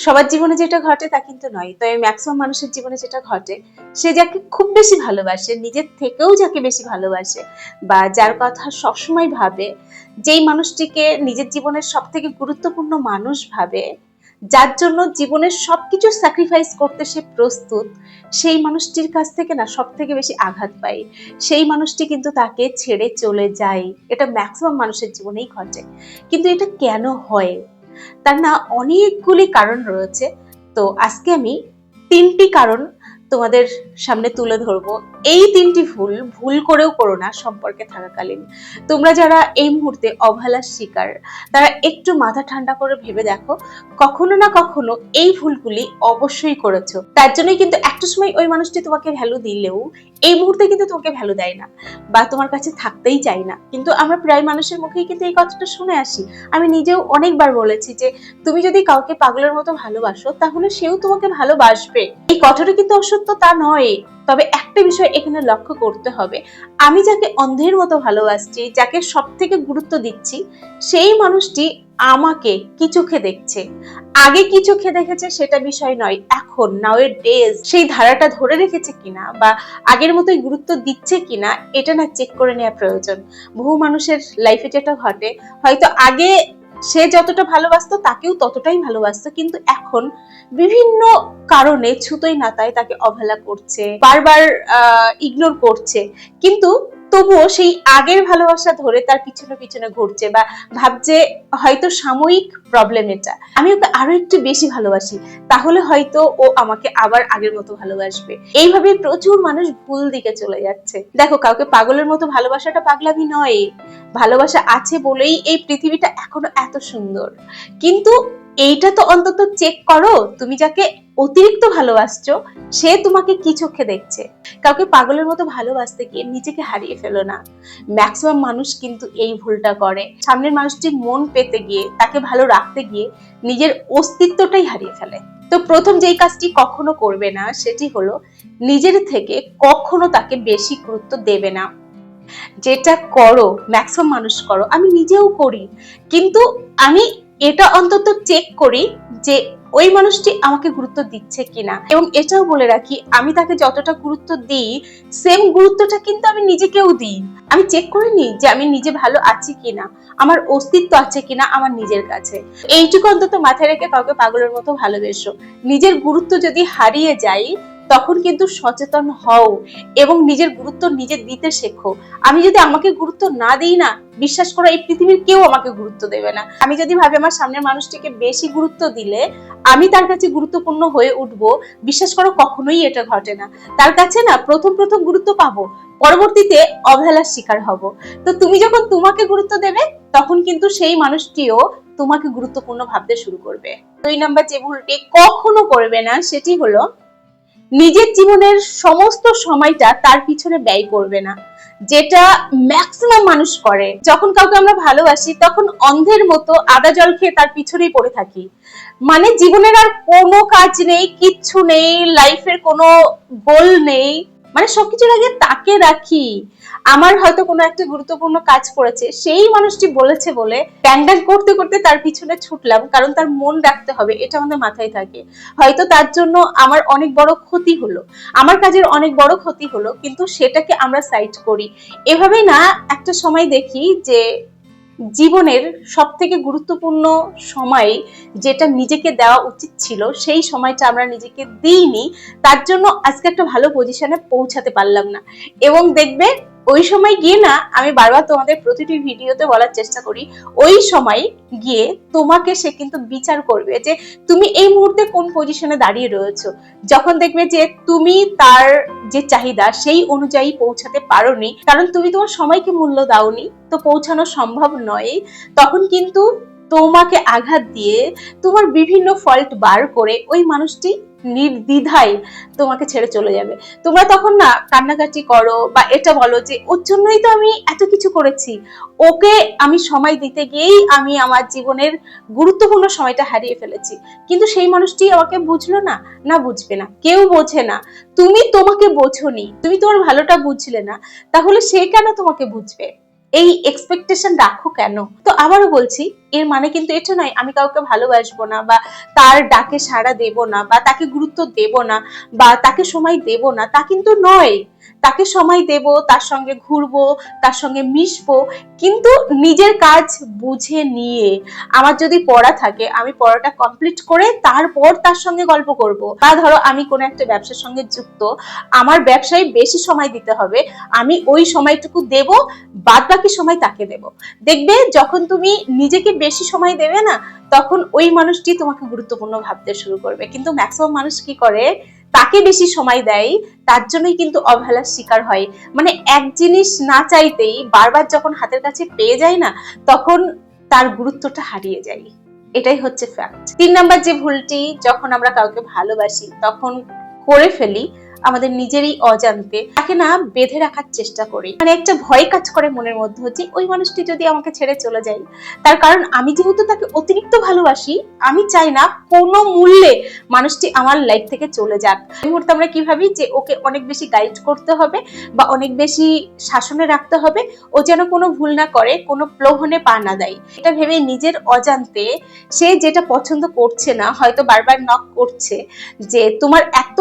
সবার জীবনে যেটা ঘটে তা কিন্তু নয়। তবে ম্যাক্সিমাম মানুষের জীবনে যেটা ঘটে, সে যাকে খুব বেশি ভালোবাসে, নিজের থেকেও যাকে বেশি ভালোবাসে বা যার কথা সবসময় ভাবে, যেই মানুষটিকে নিজের জীবনের সব থেকে গুরুত্বপূর্ণ মানুষ ভাবে, যার জন্য জীবনের সবকিছু স্যাক্রিফাইস করতে সে প্রস্তুত, সেই মানুষটির কাছ থেকে না সব থেকে বেশি আঘাত পাই। সেই মানুষটি কিন্তু তাকে ছেড়ে চলে যায়। এটা ম্যাক্সিমাম মানুষের জীবনেই ঘটে। কিন্তু এটা কেন হয়? তার না অনেকগুলি কারণ রয়েছে। তো আজকে আমি তিনটি কারণ তোমাদের সামনে তুলে ধরবো। এই তিনটি ভুল ভুল করেও করো না সম্পর্কে থাকাকালীন। তোমরা যারা এই মুহূর্তে অবহেলার শিকার, তারা একটু মাথা ঠান্ডা করে ভেবে দেখো, কখনো না কখনো এই ভুলগুলি অবশ্যই করেছ। তার জন্যই কিন্তু একটা সময় ওই মানুষটি তোমাকে ভ্যালু দিলেও এই মুহূর্তে কিন্তু তোমাকে ভ্যালু দেয় না বা তোমার কাছে থাকতেই চাই না। কিন্তু আমরা প্রায় মানুষের মুখেই কিন্তু এই কথাটা শুনে আসি। আমি নিজেও অনেকবার বলেছি যে, তুমি যদি কাউকে পাগলের মতো ভালোবাসো, তাহলে সেও তোমাকে ভালোবাসবে। এই কথাটা কিন্তু অসত্য তা নয়, তবে একটা বিষয় এখানে লক্ষ্য করতে হবে। আমি যাকে অন্ধের মতো ভালোবাসছি, যাকে সব থেকে গুরুত্ব দিচ্ছি, সেই মানুষটি আমাকে কি চোখে দেখছে? আগে কি চোখে দেখেছে সেটা বিষয় নয়, এখন নাও এর ডেজ সেই ধারাটা ধরে রেখেছে কিনা বা আগের মতোই গুরুত্ব দিচ্ছে কিনা, এটা না চেক করে নেওয়া প্রয়োজন। বহু মানুষের লাইফে যেটা ঘটে, হয়তো আগে সে যতটা ভালোবাসতো তাকেও ততটাই ভালোবাসতো। কিন্তু এখন বিভিন্ন কারণে ছুতোই নাতায় তাকে অবহেলা করছে, বারবার ইগনোর করছে। কিন্তু তবুও সেই আগের ভালোবাসা ধরে তার পিছনে পিছনে ঘুরছে বা ভাবছে হয়তো সাময়িক প্রবলেম এটা। আমি ওকে আরও একটু বেশি ভালোবাসি, তাহলে হয়তো ও আমাকে আবার আগের মতো ভালোবাসবে। এইভাবে প্রচুর মানুষ ভুল দিকে চলে যাচ্ছে। দেখো, কাউকে পাগলের মতো ভালোবাসাটা পাগলামি নয়। ভালোবাসা আছে বলেই এই পৃথিবীটা এখনও এত সুন্দর। কিন্তু এইটা তো অন্তত চেক করো, তুমি যাকে অতিরিক্ত ভালোবাসছো, সে তোমাকে কি চোখে দেখছে? কাউকে পাগলের মতো ভালোবাসতে গিয়ে নিজেকে হারিয়ে ফেলো না। ম্যাক্সিমাম মানুষ কিন্তু এই ভুলটা করে। সামনের মানুষটির মন পেতে গিয়ে, তাকে ভালো রাখতে গিয়ে নিজের অস্তিত্বটাই হারিয়ে ফেলে। তো প্রথম যেই কাজটি কখনো করবে না, সেটি হলো নিজের থেকে কখনো তাকে বেশি গুরুত্ব দেবে না। যেটা করো ম্যাক্সিমাম মানুষ করো, আমি নিজেও করি, কিন্তু আমি এটা অন্তত চেক করি যে ওই মানুষটি আমাকে গুরুত্ব দিচ্ছে কিনা। এবং এটাও বলে রাখি, আমি তাকে যতটা গুরুত্ব দিই সেম গুরুত্বটা কিন্তু আমি নিজেকেও দিই। আমি চেক করে নিই যে আমি নিজে ভালো আছি কিনা, আমার অস্তিত্ব আছে কিনা আমার নিজের কাছে। এইটুকু অন্তত মাথায় রেখে কাউকে পাগলের মতো ভালোবেসো। নিজের গুরুত্ব যদি হারিয়ে যায় তখন কিন্তু সচেতন হও এবং নিজের গুরুত্ব নিজে দিতে শেখো। আমি যদি আমাকে গুরুত্ব না দিই না, বিশ্বাস করো, এই পৃথিবীর কেউ আমাকে গুরুত্ব দেবে না। আমি যদি ভাবি আমার সামনের মানুষটিকে বেশি গুরুত্ব দিলে, আমি তার কাছে গুরুত্বপূর্ণ হয়ে উঠবো, বিশ্বাস করো, কখনোই এটা ঘটে না। তার কাছে না প্রথম প্রথম গুরুত্ব পাবো, পরবর্তীতে অবহেলার শিকার হব। তো তুমি যখন তোমাকে গুরুত্ব দেবে, তখন কিন্তু সেই মানুষটিও তোমাকে গুরুত্বপূর্ণ ভাবতে শুরু করবে। দুই নাম্বার যে ভুলটি কখনো করবে না, সেটি হলো নিজের জীবনের সমস্ত সময়টা তার পিছনে ব্যয় করবে না। যেটা ম্যাক্সিমাম মানুষ করে। যখন কাউকে আমরা ভালোবাসি, তখন অন্ধের মতো আদা জল খেয়ে তার পিছনেই পড়ে থাকি। মানে জীবনের আর কোনো কাজ নেই, কিচ্ছু নেই লাইফের কোনো গোল নেই। মানে সবকিছুর আগে তাকে রাখি। আমার হয়তো কোনো একটা গুরুত্বপূর্ণ কাজ পড়েছে সেই মানুষটি বলেছে বলে ড্যাং করতে করতে তার পিছনে ছুটলাম, কারণ তার মন রাখতে হবে, এটা আমাদের মাথায় থাকে। হয়তো তার জন্য আমার অনেক বড় ক্ষতি হলো, আমার কাজের অনেক বড় ক্ষতি হলো, কিন্তু সেটাকে আমরা সাইড করি। এভাবে না একটা সময় দেখি যে জীবনের সব থেকে গুরুত্বপূর্ণ সময় যেটা নিজেকে দেওয়া উচিত ছিল, সেই সময়টা আমরা নিজেকে দিইনি। তার জন্য আজকে একটা ভালো পজিশনে পৌঁছাতে পারলাম না। এবং দেখবে ওই সময় গিয়ে না, আমি বারবার তোমাদের প্রতিটি ভিডিওতে বলার চেষ্টা করি, ওই সময় গিয়ে তোমাকে সে কিন্তু বিচার করবে যে তুমি এই মুহূর্তে কোন পজিশনে দাঁড়িয়ে রয়েছো। যখন দেখবে যে তুমি তার যে চাহিদা সেই অনুযায়ী পৌঁছাতে পারোনি, কারণ তুমি তোমার সময়কে মূল্য দাওনি, তো পৌঁছানো সম্ভব নয় তখন কিন্তু তোমাকে আঘাত দিয়ে তোমার বিভিন্ন ফল্ট বার করে ওই মানুষটি নির্দ্বিধায় তোমাকে ছেড়ে চলে যাবে। তোমরা তখন না কান্নাকাটি করো বা এটা বলো যে, ওর জন্যই তো আমি এত কিছু করেছি। ওকে আমি সময় দিতে গিয়েই আমি আমার জীবনের গুরুত্বপূর্ণ সময়টা হারিয়ে ফেলেছি। কিন্তু সেই মানুষটি আমাকে বুঝলো না না বুঝবে না, কেউ বোঝে না। তুমি তোমাকে বোঝনি, তুমি তোমার ভালোটা বুঝলে না, তাহলে সে কেন তোমাকে বুঝবে? এই এক্সপেকটেশন রাখো কেন? তো আবারও বলছি, এর মানে কিন্তু এটা নয়, আমি কাউকে ভালোবাসবো না বা তার ডাকে সাড়া দেব না বা তাকে গুরুত্ব দেব না বা তাকে সময় দেব না, তা কিন্তু নয়। তাকে সময় দেব, তার সঙ্গে ঘুরবো, তার সঙ্গে মিশবো, কিন্তু নিজের কাজ বুঝে নিয়ে। আমার যদি পড়া থাকে, আমি পড়াটা কমপ্লিট করে তারপর তার সঙ্গে গল্প করব। বা ধরো আমি কোনো একটা ব্যবসার সঙ্গে যুক্ত, আমার ব্যবসায় বেশি সময় দিতে হবে, আমি ওই সময়টুকু দেব বাদ বাকি সময় তাকে দেব। দেখবে যখন তুমি নিজেকে বেশি সময় দেবে না, তখন ওই মানুষটি তোমাকে গুরুত্বপূর্ণ ভাবতে শুরু করবে। কিন্তু ম্যাক্সিমাম মানুষ কি করে? তাকে বেশি সময় দেয়, তার জন্যই কিন্তু অবহেলার শিকার হয়। মানে এক জিনিস না চাইতেই বারবার যখন হাতের কাছে পেয়ে যায় না, তখন তার গুরুত্বটা হারিয়ে যায়। এটাই হচ্ছে ফ্যাক্ট তিন নাম্বার যে ভুলটি, যখন আমরা কাউকে ভালোবাসি, তখন করে ফেলি আমাদের নিজেরই অজান্তে তাকে না বেঁধে রাখার চেষ্টা করি। মানে একটা ভয় কাজ করে মনের মধ্যে যে, ওই মানুষটি যদি আমাকে ছেড়ে চলে যায়। তার কারণ আমি যেহেতু তাকে অতিরিক্ত ভালোবাসি, আমি চাই না কোনো মূল্যে মানুষটি আমার লাইফ থেকে চলে যাক। এই মুহূর্তে আমরা কি ভাবি যে, ওকে অনেক বেশি গাইড করতে হবে বা অনেক বেশি শাসনে রাখতে হবে, ও যেন কোনো ভুল না করে, কোনো প্রলোভনে পা না দেয়। এটা ভেবে নিজের অজান্তে সে যেটা পছন্দ করছে না, হয়তো বারবার নক করছে যে, তোমার এত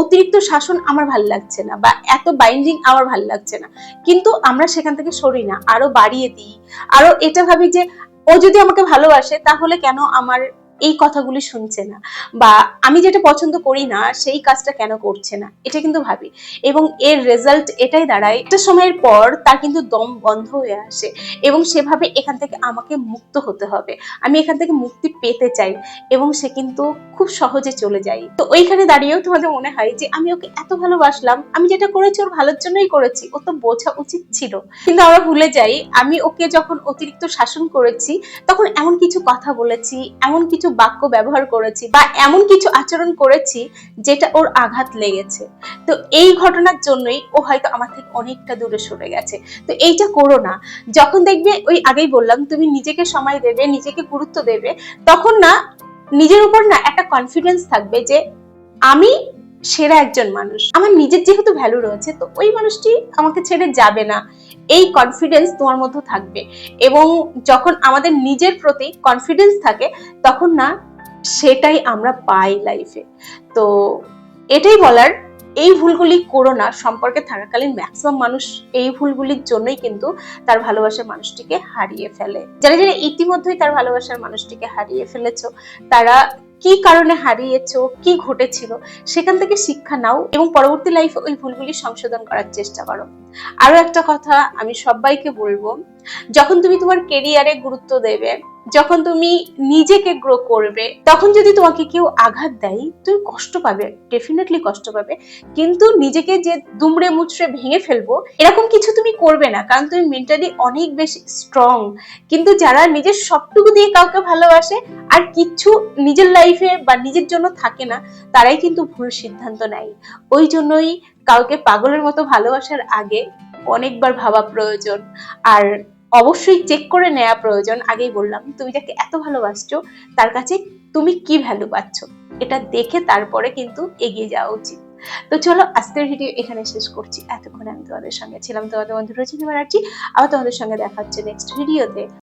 অতিরিক্ত শাসন আমার ভালো লাগছে না বা এত বাইন্ডিং আমার ভালো লাগছে না। কিন্তু আমরা সেখান থেকে সরি না, আরও বাড়িয়ে দিই। আরও এটা ভাবি যে, ও যদি আমাকে ভালোবাসে, তাহলে কেন আমার এই কথাগুলি শুনছে না। বা আমি যেটা পছন্দ করি না, সেই কাজটা কেন করছে না? এটা কিন্তু ভাবি। এবং এর রেজাল্ট এটাই দাঁড়ায়, একটা সময়ের পর তার কিন্তু দম বন্ধ হয়ে আসে এবং সেভাবে এখান থেকে আমাকে মুক্ত হতে হবে। আমি এখান থেকে মুক্তি পেতে চাই এবং সে কিন্তু খুব সহজে চলে যায়। তো ওইখানে দাঁড়িয়েও তোমাদের মনে হয় যে, আমি ওকে এত ভালোবাসলাম, আমি যেটা করেছি ওর ভালোর জন্যই করেছি, ও তো বোঝা উচিত ছিল। কিন্তু আমরা ভুলে যাই, আমি ওকে যখন অতিরিক্ত শাসন করেছি, তখন এমন কিছু কথা বলেছি, এমন কিছু বাক্য ব্যবহার করেছি বা এমন কিছু আচরণ করেছি যেটা ওর আঘাত লেগেছে। তো এই ঘটনার জন্যই ও হয়তো আমার থেকে অনেকটা দূরে সরে গেছে। তো এইটা করো না। যখন দেখবে, ওই আগেই বললাম, তুমি নিজেকে সময় দেবে, নিজেকে গুরুত্ব দেবে, তখন না, নিজের উপর না একটা কনফিডেন্স থাকবে যে আমি সেরা একজন মানুষ। আমার নিজের যেহেতু ভ্যালু রয়েছে, তো ওই মানুষটি আমাকে ছেড়ে যাবে না। এই কনফিডেন্স তোমার মধ্যে থাকবে। এবং যখন আমাদের নিজের প্রতি কনফিডেন্স থাকে, তখন না, সেটাই আমরা পাই লাইফে তো এটাই বলার, এই ভুলগুলি করো না, সম্পর্কে থাকাকালীন ম্যাক্সিমাম মানুষ এই ভুলগুলির জন্যই কিন্তু তার ভালোবাসার মানুষটিকে হারিয়ে ফেলে। যারা যারা ইতিমধ্যেই তার ভালোবাসার মানুষটিকে হারিয়ে ফেলেছ, তারা কি কারণে হারিয়েছো, কি ঘটেছিল, সেখান থেকে শিক্ষা নাও এবং পরবর্তী লাইফে ওই ভুলগুলি সংশোধন করার চেষ্টা করো। আরও একটা কথা আমি সবাইকে বলব, যখন তুমি তোমার কেরিয়ারে গুরুত্ব দেবে যখন তুমি নিজেকে গ্রো করবে, তখন যদি তোমাকে কেউ আঘাত দেয়, তুমি কষ্ট পাবে ডেফিনেটলি কষ্ট পাবে। কিন্তু নিজেকে যে দুমড়ে মুচড়ে ভেঙে ফেলব, এরকম কিছু তুমি করবে না, কারণ তুমি মেন্টালি অনেক বেশি স্ট্রং কিন্তু যারা নিজের সবটুকু দিয়ে কাউকে ভালোবাসে, আর কিছু নিজের লাইফে বা নিজের জন্য থাকে না, তারাই কিন্তু ভুল সিদ্ধান্ত নেয়। ওই জন্যই কাউকে পাগলের মতো ভালোবাসার আগে অনেকবার ভাবা প্রয়োজন। আর অবশ্যই চেক করে নেওয়া প্রয়োজন। আগেই বললাম, তুমি যাকে এত ভালোবাসছো, তার কাছে তুমি কি ভ্যালু পাচ্ছ? এটা দেখে তারপরে কিন্তু এগিয়ে যাওয়া উচিত। তো চলো, আজকের ভিডিও এখানে শেষ করছি। এতক্ষণ আমি তোমাদের সঙ্গে ছিলাম, তোমাদের বন্ধু রচিত ব্যানার্জি আবার তোমাদের সঙ্গে দেখা হচ্ছে নেক্সট ভিডিওতে